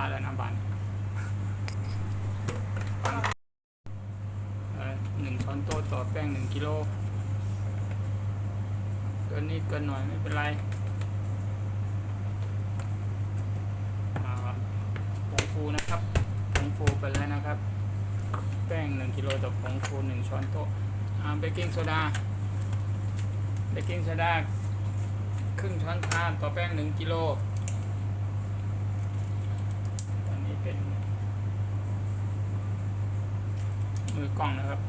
าแล้วนะบานหนึ่งช้อนโต๊ะต่อแป้งหนึ่งกิโลเกินนิดเกินหน่อยไม่เป็นไรผงฟูนะครับผงฟูไปแล้วนะครับ แป้งหนึ่งกิโลต่อผงฟูหนึ่งช้อนโต๊ะเบกกิ้งโซดาเบกกิ้งโซดาครึ่งช้อนชาต่อแป้งหนึ่งกิโล อันนี้เป็น มือกล้องนะครับ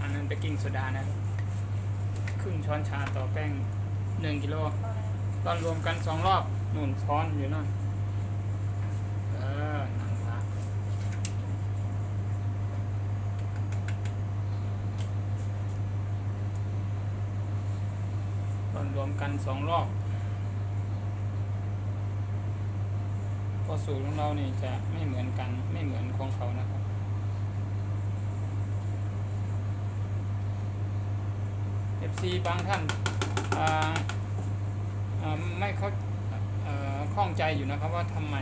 อันนั้นเบกกิ้งโซดานะครับครึ่งช้อนชาต่อแป้งหนึ่งกิโล ตอนรวมกันสองรอบนุ่นช้อนอยู่นั่นเออนั่นละตอนรวมกันสองรอบ พราะสูตรของเรานี่จะไม่เหมือนกันไม่เหมือนของเขานะครับ FC บางท่านไม่เขาเอ่อข้องใจอยู่นะครับว่าทำไม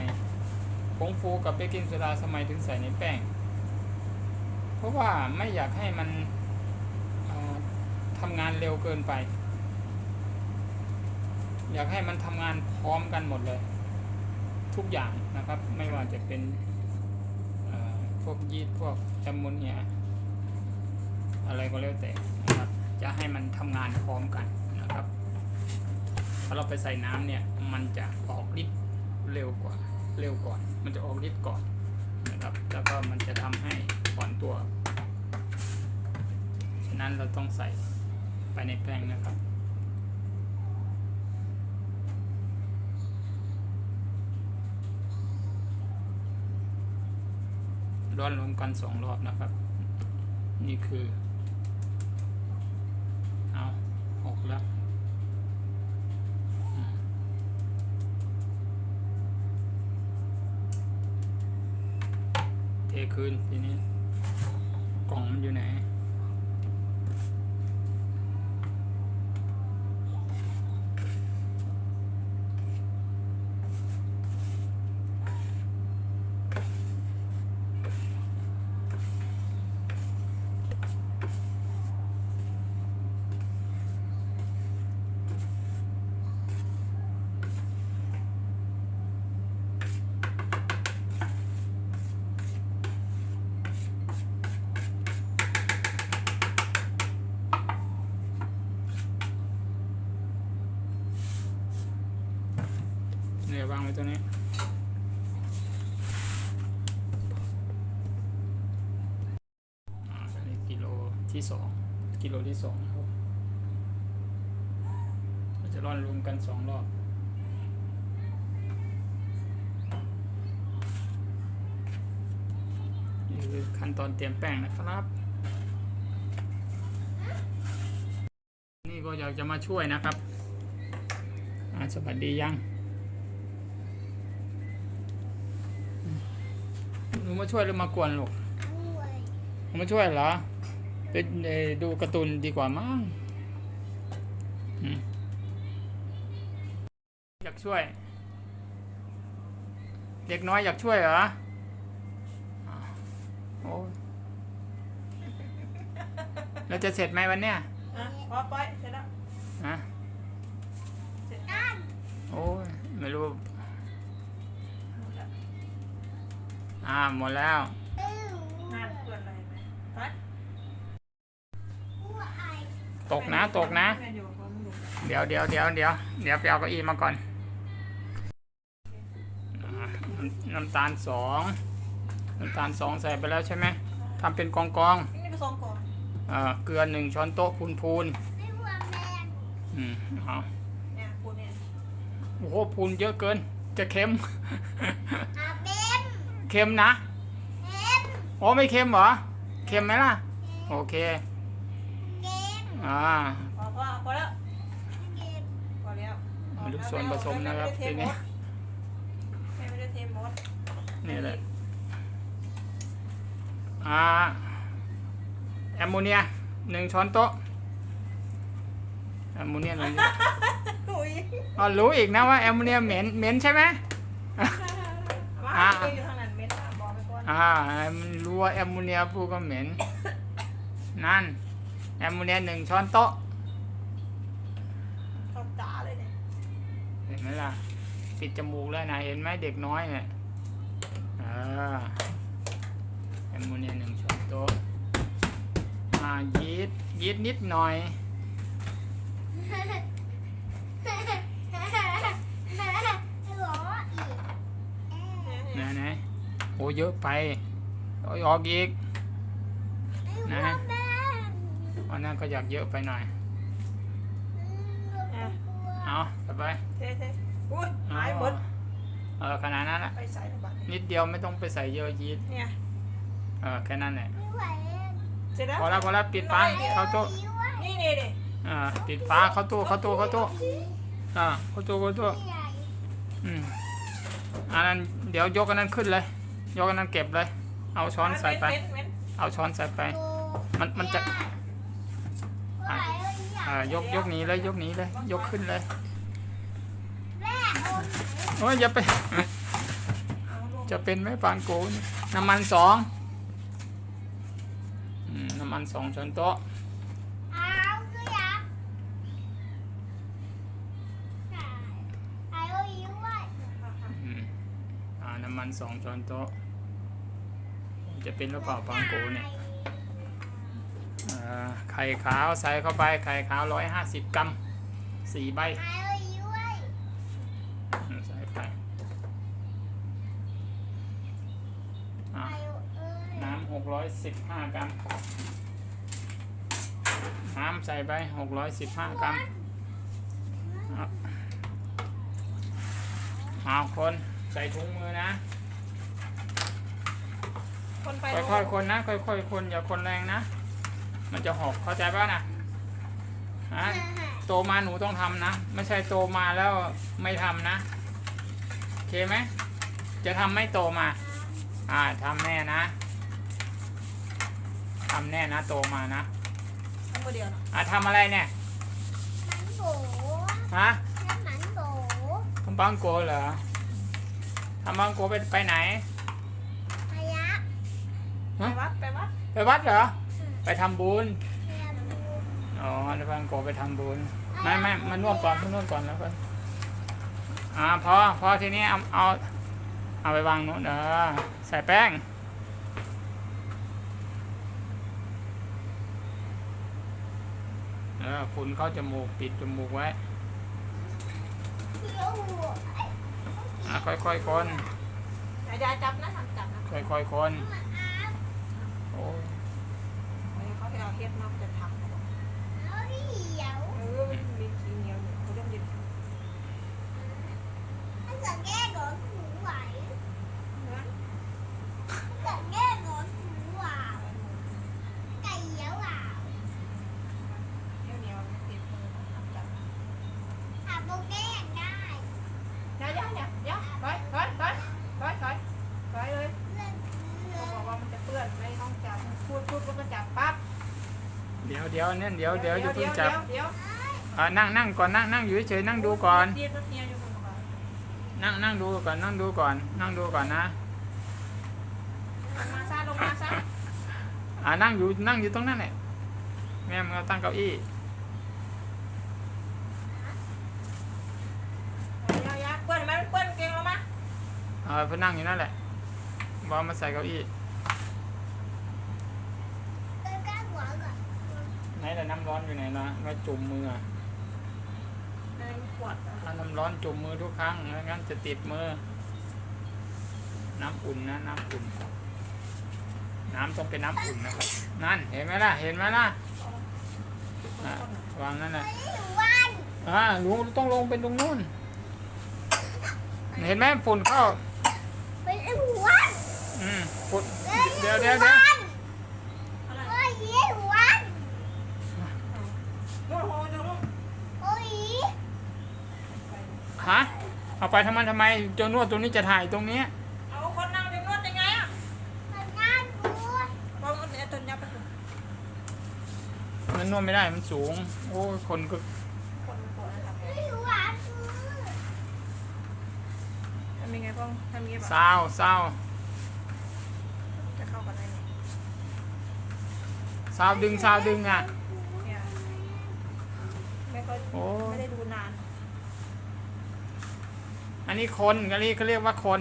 ผงฟูกับเบกกิ้งโซดาทำไมถึงใส่ในแป้ง เพราะว่าไม่อยากให้มันทำงานเร็วเกินไป อยากให้มันทำงานพร้อมกันหมดเลย ทุกอย่างนะครับ ไม่ว่าจะเป็นพวกยีสต์พวกแอมโมเนียอะไรก็แล้วแต่นะครับ จะให้มันทำงานพร้อมกันนะครับถ้าเราไปใส่น้ำเนี่ยมันจะออกฤทธิ์เร็วกว่าเร็วก่อน มันจะออกฤทธิ์ก่อนนะครับ แล้วก็มันจะทำให้อ่อนตัว ฉะนั้นเราต้องใส่ไปในแป้งนะครับ ร้อนรวมกันสองรอบนะครับ นี่คือ เอาหกแล้วเทคืนทีนี้ กล่องมันอยู่ไหนยวางไว้ตัวนี้ อ่าอันนี้กิโล ที่สองกิโลที่สองนะครับเราจะร่อนรวมกันสองรอบนี่คือขั้นตอนเตรียมแป้งนะครับ นี่ก็อยากจะมาช่วยนะครับอ่าสวัสดียังหนูมาช่วยหรือมากวนลูกหนูมาช่วยเหรอ ไปเอ่อดูการ์ตูนดีกว่ามั้งอืมอยากช่วย เด็กน้อยอยากช่วยเหรออ่าโอ้ยแล้วจะเสร็จไหมวันเนี้ยอะพอไปเสร็จแล้วฮะเสร็จโอ้ยไม่รู้หมดแล้วอ่าหมดแล้ว งานเพื่อนอะไรไหมไป ตกนะตกนะแม่อยู่กับมึงอยู่เดี๋ยวเดี๋ยวเดี๋ยวเดี๋ยวเดี๋ยวไปเอาเก้าอี้มาก่อนอ่าน้ำตาลสองน้ำตาลสองใส่ไปแล้วใช่ไหมทำเป็นกองกองนี่ก็สองก่อนๆอ่าเกลือหนึ่งช้อนโต๊ะพูนพูนๆอืมเอาเนี่ยปูเนี่ยโอ้โหพูนเยอะเกิน จะเค็มเค็มนะโอ้ไม่เค็มเหรอ เค็มไหมล่ะ โอเค อ่าพอพอพอแล้วพอแล้วมาดูส่วนผสมนะครับทีนี้แม่ไม่ได้เทมดนี่แหละอ่าแอมโมเนียหนึ่งช้อนโต๊ะแอมโมเนียหนึ่งอุ้ยอ๋อรู้อีกนะว่าแอมโมเนียเหม็นเหม็นใช่ไหมว่าอ่าไปอยู่ทางนั้นเม็ดน่ะบอกไปก่อนอ่ามันรู้ว่าแอมโมเนียพูดก็เหม็นนั่น แอมโมเนียหนึ่งช้อนโต๊ะเขาจ๋าเลยเนี่ยเห็นไหมล่ะ ปิดจมูกแล้วนะเห็นไหมเด็กน้อยเนี่ยเออแอมโมเนียหนึ่งช้อนโต๊ะอ่ายีสต์ยีสต์นิดหน่อยนะนะโอ้เยอะไปเอาออกอีก อันนั้นก็อยากเยอะไปหน่อยเอาต่อไปเท่เท่อุ้ยหายหมด เออขนาดนั้นแหละไปใส่ในบัตรนิดเดียวไม่ต้องไปใส่เยอะยีสต์เนี่ยเออแค่นั้นแหละเสร็จแล้ว พอแล้วพอแล้วปิดฟ้าเข้าตู้นี่นี่นี่อ่าปิดฟ้าเข้าตู้เข้าตู้เข้าตู้อ่าเข้าตู้เข้าตู้อืมอันนั้นเดี๋ยวยกอันนั้นขึ้นเลย ยกอันนั้นเก็บเลย เอาช้อนใส่ไปเม็ดเม็ดเอาช้อนใส่ไป มันมันจะ อ่ายกยกนี้เลยยกนี้เลย ยกขึ้นเลยโอ้ยอย่าไป จะเป็นไหมปางโกนน้ำมันสองน้ำมันสองช้อนโต๊ะอืมอ่าน้ำมันสองช้อนโต๊ะจะเป็นหรือเปล่าปางโกเนี่ย ไข่ขาวใส่เข้าไปไข่ขาวร้อยห้าสิบกรัมสี่ใบอืมใส่ไปอ่าน้ำหกร้อยสิบห้ากรัมน้ำใส่ไปหกร้อยสิบห้ากรัมเอาเอาคนใส่ถุงมือนะคนไปค่อยๆคนนะ ค่อยๆคนอย่าคนแรงนะ มันจะหกเข้าใจป่ะนะฮะโตมาหนูต้องทำนะ ไม่ใช่โตมาแล้วไม่ทำนะโอเคไหมจะทำไม่โตมา อ่าทำแน่นะทำแน่นะ โตมานะทั้งคนเดียวนะอะทำอะไรเนี่ยฮะทำบังโกเหรอทำบังโกไปไปไหนไปวัดไปวัดไปวัดเหรอ ไปทำบุญ อ๋อทำบังโกไปทำบุญ ไม่ไม่มานวดก่อนมานวดก่อนแล้วกันอ่าพอพอทีนี้เอาเอาเอาไปวางนู้นเออใส่แป้ง เออคุณเข้าจมูกปิดจมูกไว้อะค่อยๆคนอย่าอย่าจับนะทำจับนะค่อยๆคนโอ้ยเออ เขาให้เอาเฮ็ดมาจะทำเขาบอกเออมันมีขี้เหนียวอยู่เขาต้องยึดนะเหนียวเหนียวมันติดมือทำจับอย่าอย่าอย่าอย่าถอยถอยถอยถอยถอยถอยเลยเขาบอกว่ามันจะเปื้อนไม่ต้องจับพูดพูดแล้วก็จับปั๊บ เดี๋ยวเดี๋ยวเนี่ยเดี๋ยวเดี๋ยวอย่าเพิ่งจับเดี๋ยวเดี๋ยวอ่านั่งนั่งก่อนนั่งนั่งอยู่เฉยๆนั่งดูก่อนเดี๋ยวเดี๋ยวอยู่บนก่อน นั่งนั่งดูก่อนนั่งดูก่อน นั่งดูก่อนนะลงมาซะลงมาซะอ่านั่งอยู่นั่งอยู่ตรงนั้นแหละแม่มึงเอาตั้งเก้าอี้อย่าอย่าเปื้อนเห็นไหมมันเปื้อนเกงเรามาเออเพื่อนั่งอยู่นั่นแหละบอลมาใส่เก้าอี้ไหนแต่น้ำร้อนอยู่ไหนนะมาจุ่มมืออะในขวดอะถ้าน้ำร้อนจุ่มมือทุกครั้งไม่งั้นจะติดมือ น้ำอุ่นนะน้ำอุ่น น้ำต้องเป็นน้ำอุ่นนะครับ นั่นเห็นไหมล่ะ เห็นไหมล่ะอะวางนั่นน่ะอ่าหนูต้องลงเป็นตรงนู้น เห็นไหมฝุ่นเข้า อืมฝุ่นเดี๋ยวเดี๋ยวเดี๋ยว ฮะเอาไปทำไมทำไมเจ้านวดตัวนี้จะถ่ายตรงนี้เอาคนนั่งเจะนวดยังไงอะบอกว่าเนี่ยตัวเนี้ยไปดูมันนวดไม่ได้มันสูง โอ้คนก็คนปวดนะครัทำยังไงบ้างทำยังไงบ้าเศร้าเศร้าจะเข้ากัได้ไหม เศร้าดึงเศร้าดึงอะ นนี้คนก็เรียกเขาเรียกว่าคน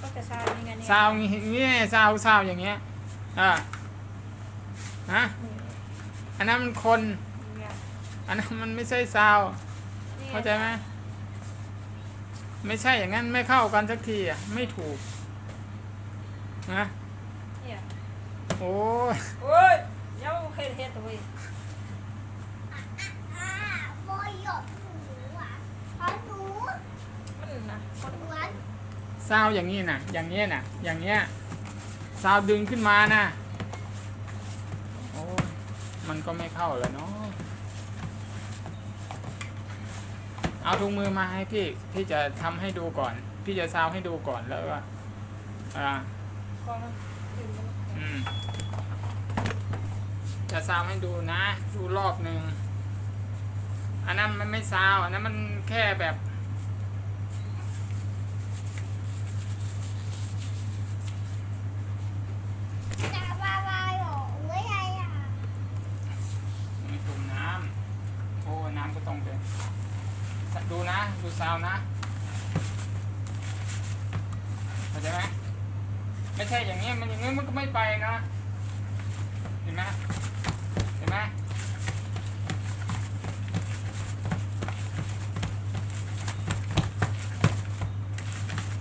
ก็จะซาวยังไงเนี่ยซาวงี้นี่ซาวซาวอย่างเงี้ยอ่าฮะนี่อันนั้นมันคนเนี่ยอันนั้นมันไม่ใช่ซาวนี่เข้าใจไหมไม่ใช่อย่างนั้นไม่เข้ากันสักทีอะไม่ถูกนะเนี่ยโอ้ยโอ้ยเย้าเฮ็ดเฮ็ดตัวเว้ยอ่าโมยหยดหนูอะเพราะหนู มันนะคน เหมือน ซาวอย่างนี้นะอย่างเงี้ยนะอย่างเงี้ยซาวดึงขึ้นมานะโอ้ยมันก็ไม่เข้าแล้วเนาะเอาถุงมือมาให้พี่พี่จะทำให้ดูก่อน พี่จะซาวให้ดูก่อนแล้วก็อ่าพอมันดึงมันอืมจะซาวให้ดูนะ ดูรอบหนึ่งอันนั้นมันไม่ซาวอันนั้นมันแค่แบบ จะว่าว่าหรอเว้ยอะไรอะ มีตุ่มน้ำ โอ้ น้ำก็ต้องเป็นดูนะ ดูซาวนะ เข้าใจไหม ไม่ ใช่อย่างนี้มันอย่างนี้มันก็ไม่ไปนะ เห็นไหมเห็นไหม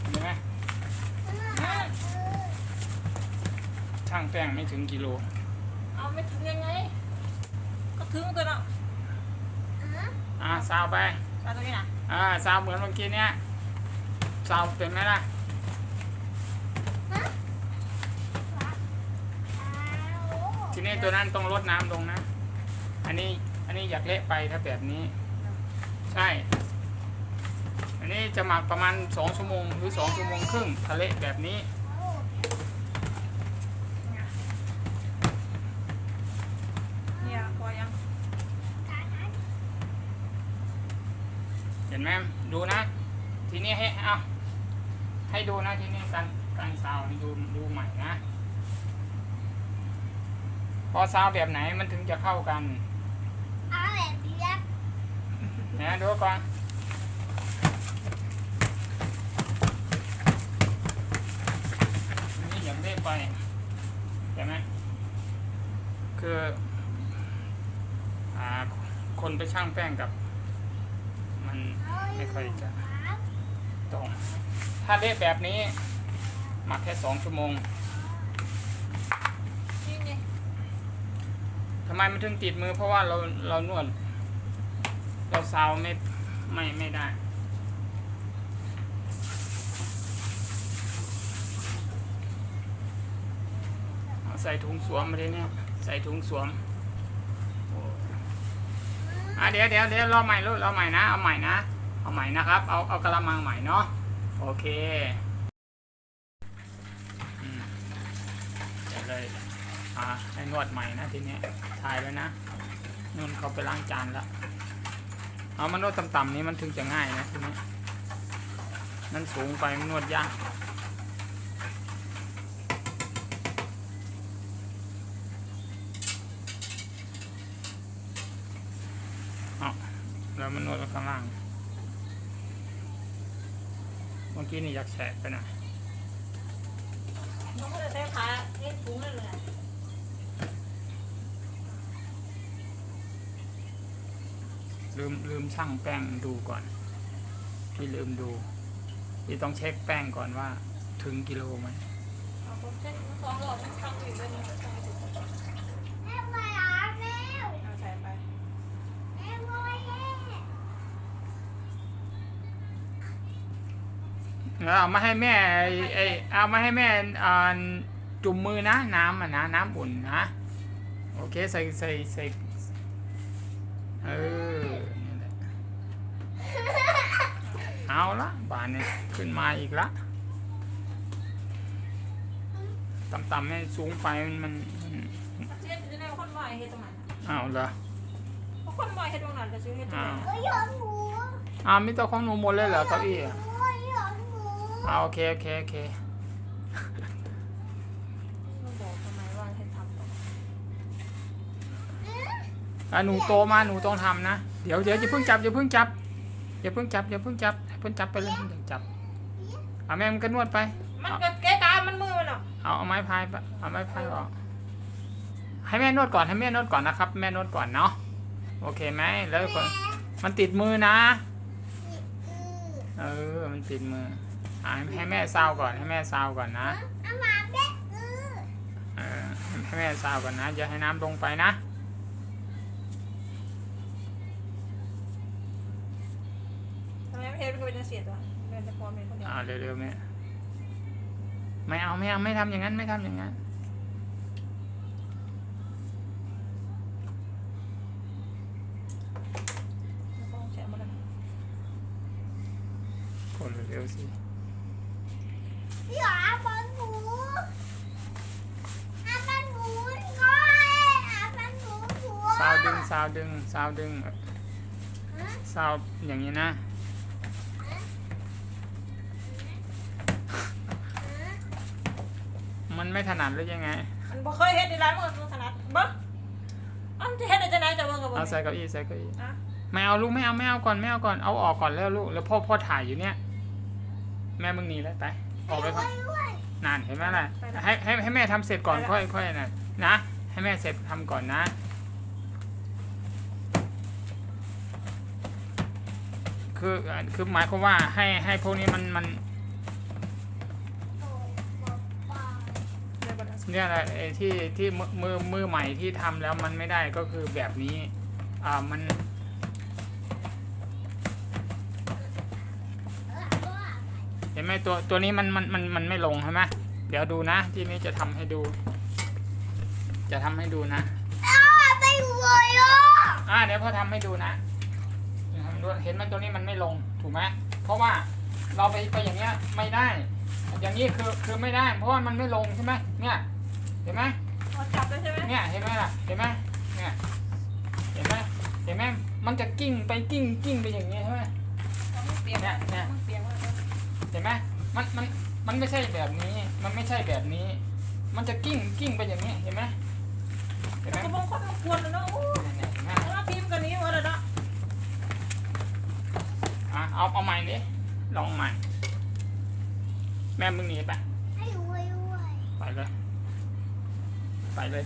เห็นไหมช่างแป้งไม่ถึงกิโล เอาไม่ถึงยังไง ก็ถึงตัวเนาะอ่าซาวไปซาวตัวนี้นะอ่าซาวเหมือนเมื่อกี้เนี้ยซาวเป็นไหมล่ะ ทีนี้ตัวนั้นต้องลดน้ำลงนะ อันนี้อันนี้อยากเละไปถ้าแบบนี้ ใช่ อันนี้จะหมักประมาณสองชั่วโมงหรือสองชั่วโมงครึ่งทะเละแบบนี้เนี่ยพอยังเห็นไหมดูนะ ทีนี้ให้เอาให้ดูนะทีนี้การการซาวนี่ดูดูใหม่นะพ อซาวแบบไหนมันถึงจะเข้ากันเอาแบบเรียบนะดูก่อนอันนี่อย่างเล่ไปเห็นไหมคืออ่าคนไปช่างแป้งกับ มันไม่ค่อยจะตรงถ้าเละแบบนี้หมักแค่สองชั่วโมง นี่นี่ ทำ ไมมันถึงติดมือเพราะว่าเราเรานวด เราซาวไม่ไม่ไม่ได้ใส่ถุงสวมมาเลยเนี่ย ใส่ถุงสวมอะเดี๋ยวเดี๋ยวเดี๋ยวรอใหม่ลูกรอใหม่นะ เอาใหม่นะ เอาใหม่นะครับ เอาเอากระมังใหม่เนาะ โอเค อืมเดี๋ยวเลย อ่าให้นวดใหม่นะทีนี้ถ่ายไว้วนะนุ่นเขาไปล้างจานแล้วเอามันนวดต่ำๆนี้มันถึงจะง่ายนะทีนี้นั่นสูงไปมันนวดยากเอาแล้วมันนวดข้างล่าง เมื่อกี้นี่อยากแฉะไปหน่อย ต้องจะใช้ขาเอ็นถุงนั่นเลย ลืมลืมช่างแป้งดูก่อน พี่ลืมดู พี่ต้องเช็คแป้งก่อนว่า ถึงกิโลไหมเอาผมเช็คสองรอบมันทำอยู่เลยนี่แม่ไปอาบแล้วเอาใส่ไปแม่ไปแล้วแล้วเอามาให้แม่ไอไอเอามาให้แม่อ่าจุ่มมือนะน้ำอะนะน้ำอุ่นนะ โอเคใส่ใส่ใส่เออนี่แหละเอาละบาน เนี่ยขึ้นมาอีกละต่ำๆให้สูงไปมันมันมันเช็ดจะได้คนบ่อยเฮ็ดตรงนั้นเอาเหรอเพราะคนบ่อยเฮ็ดตรงนั้นก็ซื้อเฮ็ดตรงนั้นโอ้ยหยดหนูอ้าวมีตัวของหนูหมดเลยเหรอเก้าอี้อะโอ้ยหยดหนูเอาโอเคโอเคโอเคต้องบอกทำไมว่าให้ทำต่ออะหนูโตมาหนูต้องทำนะ เดี๋ยวเดี๋ยวอย่าเพิ่งจับอย่าเพิ่งจับ อย่าเพิ่งจับอย่าเพิ่งจับให้เพิ่งจับไปเลยอย่าจับเอาแม่มันก็นวดไป มันก็แก้กามันมือมันหรอกเอาเอาไม้พายไปเอาไม้พายออกให้แม่นวดก่อนให้แม่นวดก่อนนะครับ แม่นวดก่อนเนาะโอเคไหมแล้วก่อนมันติดมือนะเออมันติดมืออะให้ให้แม่ซาวก่อนให้แม่ซาวก่อนนะเอามาเบ๊ะเออเออให้แม่ซาวก่อนนะอย่าให้น้ำลงไปนะ ทำไมไม่เห็นมันก็เป็นเสียตัวเดินจะพร้อมเป็นคนเดียวอ่าเร็วๆแม่ไม่เอาไม่เอาไม่ทำอย่างนั้นไม่ทำอย่างนั้นแล้วก็แฉะมาเลยกดเร็วสิพี่หรออาบันหมูอาบันหมูก็อาบันหมูหัวซาวดึงซาวดึงซาวดึงฮะซาวอย่างนี้นะ มัน ไม่ถนัดหรือยังไงมันบ่เคยเฮ็ดในร้านมันก็ถนัดบ่อันที่เฮ็ดได้จังไดจะเบิ่งกับบ่เอาใส่เก้าอี้ใส่เก้าอี้อะไม่เอาลูกไม่เอาไม่เอาก่อนไม่เอาก่อนเอาออกก่อนแล้วลูกแล้วพ่อพ่อถ่ายอยู่เนี่ย แม่มึงหนีแล้วไปออกไปก่อนด้วยนานเห็นไหมล่ะให้ให้ให้แม่ทำเสร็จก่อนค่อยค่อยนะนะให้แม่เสร็จทำก่อนนะ คือคือหมายความว่าให้ให้พวกนี้มันมัน เดี๋ยวบ่ได้เนี่ยแหละไอ้ที่ที่มือมือมือใหม่ที่ทำแล้วมันไม่ได้ก็คือแบบนี้อ่ามันเออเอาว่าเห็นไหมตัวตัวนี้มันมันมันมันไม่ลงใช่ไหมเดี๋ยวดูนะ ที่นี้จะทำให้ดู จะทำให้ดูนะเอาไปเลยอะอ่าเดี๋ยวพ่อทำให้ดูนะทำดูเห็นไหมตัวนี้มันไม่ลงถูกไหมเพราะว่าเราไปไปอย่างเงี้ยไม่ได้ อย่างนี้คือคือไม่ได้ เพราะว่ามันไม่ลงใช่ไหมเนี่ย เห็นไหมเอาจับได้ใช่ไหมเนี่ยเห็นไหมล่ะเห็นไหมเนี่ยเห็นไหมเห็นไหมมันจะกิ้งไปกิ้งกิ้งไปอย่างเงี้ยใช่ไหมมันเปียกเนี่ยเนี่ย มันเปียกมากเลยเห็นไหมมันมันมันไม่ใช่แบบนี้ มันไม่ใช่แบบนี้ มันจะกิ้งกิ้งไปอย่างนี้เห็นไหมเห็นไหมกระบองคนมันควรเลยเนาะอู้เนี่ยเห็นไหมแล้วทีมกันนี้ว่าแล้วเนาะอะเอาเอาใหม่ดิลองใหม่ แม่มึงหนีไป ให้ด้วยด้วย ไปเลย ไปเลย